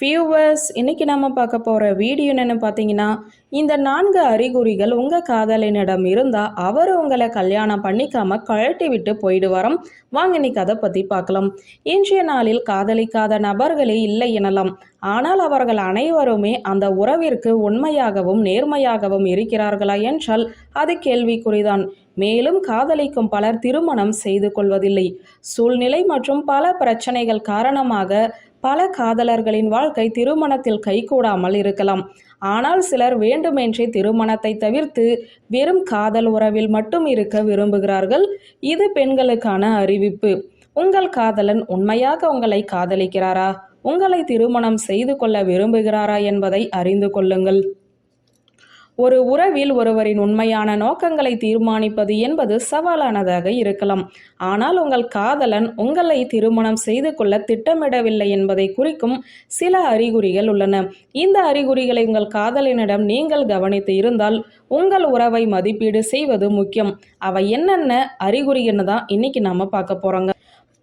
Viewers இன்னைக்கு நம்ம பார்க்க போகிற வீடியோ என்னென்னு பார்த்தீங்கன்னா இந்த நான்கு அறிகுறிகள் உங்கள் காதலினிடம் இருந்தால் அவர் உங்களை கல்யாணம் பண்ணிக்காமல் கழட்டி விட்டு போயிடுவாராம். வாங்க இன்னைக்கு அதை பற்றி பார்க்கலாம். இன்றைய நாளில் காதலிக்காத நபர்களே இல்லை எனலாம். ஆனால் அவர்கள் அனைவருமே அந்த உறவிற்கு உண்மையாகவும் நேர்மையாகவும் இருக்கிறார்களா என்றால் அது கேள்விக்குறிதான். மேலும் காதலிக்கும் பலர் திருமணம் செய்து கொள்வதில்லை. சூழ்நிலை மற்றும் பல பிரச்சனைகள் காரணமாக பல காதலர்களின் வாழ்க்கை திருமணத்தில் கைகூடாமல் இருக்கலாம். ஆனால் சிலர் வேண்டுமென்றே திருமணத்தை தவிர்த்து வெறும் காதல் உறவில் மட்டும் இருக்க விரும்புகிறார்கள். இது பெண்களுக்கான அறிவிப்பு. உங்கள் காதலன் உண்மையாக உங்களை காதலிக்கிறாரா? உங்களை திருமணம் செய்து கொள்ள விரும்புகிறாரா என்பதை அறிந்து கொள்ளுங்கள். ஒரு உறவில் ஒருவரின் உண்மையான நோக்கங்களை தீர்மானிப்பது என்பது சவாலானதாக இருக்கலாம். ஆனால் உங்கள் காதலன் உங்களை திருமணம் செய்து கொள்ள திட்டமிடவில்லை என்பதை குறிக்கும் சில அறிகுறிகள் உள்ளன. இந்த அறிகுறிகளை உங்கள் காதலனிடம் நீங்கள் கவனித்து இருந்தால் உங்கள் உறவை மதிப்பீடு செய்வது முக்கியம். அவை என்னென்ன அறிகுறின்னு தான் இன்னைக்கு நம்ம பார்க்க போறோங்க.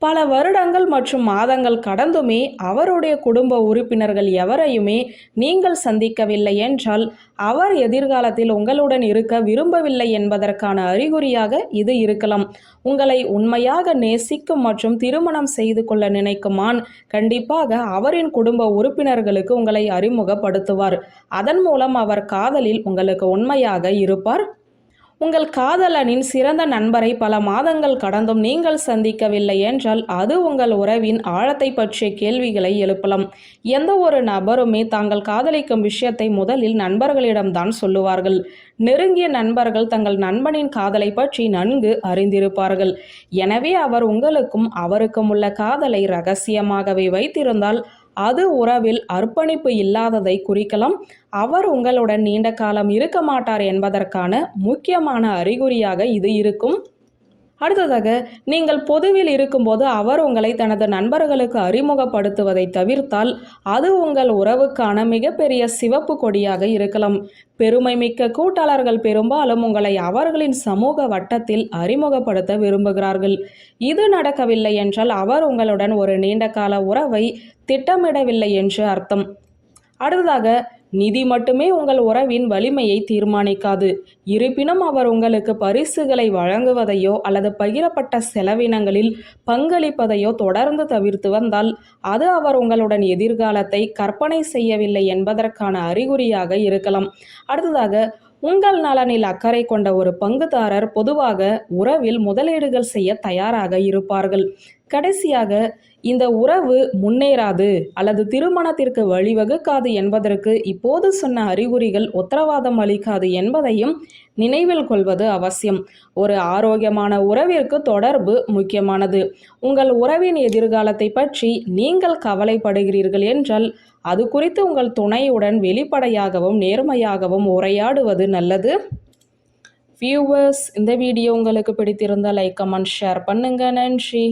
பல வருடங்கள் மற்றும் மாதங்கள் கடந்துமே அவருடைய குடும்ப உறுப்பினர்கள் எவரையுமே நீங்கள் சந்திக்கவில்லை என்றால் அவர் எதிர்காலத்தில் உங்களுடன் இருக்க விரும்பவில்லை என்பதற்கான அறிகுறியாக இது இருக்கலாம். உங்களை உண்மையாக நேசிக்கும் மற்றும் திருமணம் செய்து கொள்ள நினைக்கும் ஆண் கண்டிப்பாக அவரின் குடும்ப உறுப்பினர்களுக்கு உங்களை அறிமுகப்படுத்துவார். அதன் மூலம் அவர் காதலில் உங்களுக்கு உண்மையாக இருப்பார். உங்கள் காதலனின் சிறந்த நண்பரை பல மாதங்கள் கடந்தும் நீங்கள் சந்திக்கவில்லை என்றால் அது உங்கள் உறவின் ஆழத்தை பற்றிய கேள்விகளை எழுப்பலாம். எந்த ஒரு நபருமே தாங்கள் காதலிக்கும் விஷயத்தை முதலில் நண்பர்களிடம்தான் சொல்லுவார்கள். நெருங்கிய நண்பர்கள் தங்கள் நண்பனின் காதலை பற்றி நன்கு அறிந்திருப்பார்கள். எனவே அவர் உங்களுக்கும் அவருக்கும் உள்ள காதலை ரகசியமாகவே வைத்திருந்தால் அது உறவில் அர்ப்பணிப்பு இல்லாததை குறிக்கலாம். அவர் உங்களுடன் நீண்ட காலம் இருக்க மாட்டார் என்பதற்கான முக்கியமான அறிகுறியாக இது இருக்கும். அடுத்ததாக நீங்கள் பொதுவில் இருக்கும்போது அவர் உங்களை தனது நண்பர்களுக்கு அறிமுகப்படுத்துவதை தவிர்த்தால் அது உங்கள் உறவுக்கான மிகப்பெரிய சிவப்பு கொடியாக இருக்கலாம். பெருமை மிக்க கூட்டாளர்கள் பெரும்பாலும் உங்களை அவர்களின் சமூக வட்டத்தில் அறிமுகப்படுத்த விரும்புகிறார்கள். இது நடக்கவில்லை என்றால் அவர் உங்களுடன் ஒரு நீண்ட கால உறவை திட்டமிடவில்லை என்று அர்த்தம். அடுத்ததாக நிதி மட்டுமே உங்கள் உறவின் வலிமையை தீர்மானிக்காது. இருப்பினும் அவர் உங்களுக்கு பரிசுகளை வழங்குவதையோ அல்லது பகிரப்பட்ட செலவினங்களில் பங்களிப்பதையோ தொடர்ந்து தவிர்த்து வந்தால் அது அவர் உங்களுடன் எதிர்காலத்தை கற்பனை செய்யவில்லை என்பதற்கான அறிகுறியாக இருக்கலாம். அடுத்ததாக உங்கள் நலனில் அக்கறை கொண்ட ஒரு பங்குதாரர் பொதுவாக உறவில் முதலீடுகள் செய்ய தயாராக இருப்பார்கள். கடைசியாக இந்த உறவு முன்னேறாது அல்லது திருமணத்திற்கு வழிவகுக்காது என்பதற்கு இப்போது சொன்ன அறிகுறிகள் உத்தரவாதம் அளிக்காது என்பதையும் நினைவில் கொள்வது அவசியம். ஒரு ஆரோக்கியமான உறவிற்கு தொடர்பு முக்கியமானது. உங்கள் உறவின் எதிர்காலத்தை பற்றி நீங்கள் கவலைப்படுகிறீர்கள் என்றால் அது குறித்து உங்கள் துணையுடன் வெளிப்படையாகவும் நேர்மையாகவும் உரையாடுவது நல்லது. வியூவர்ஸ் இந்த வீடியோ உங்களுக்கு பிடித்திருந்தால் லைக் கமெண்ட் ஷேர் பண்ணுங்கள் நன்றி.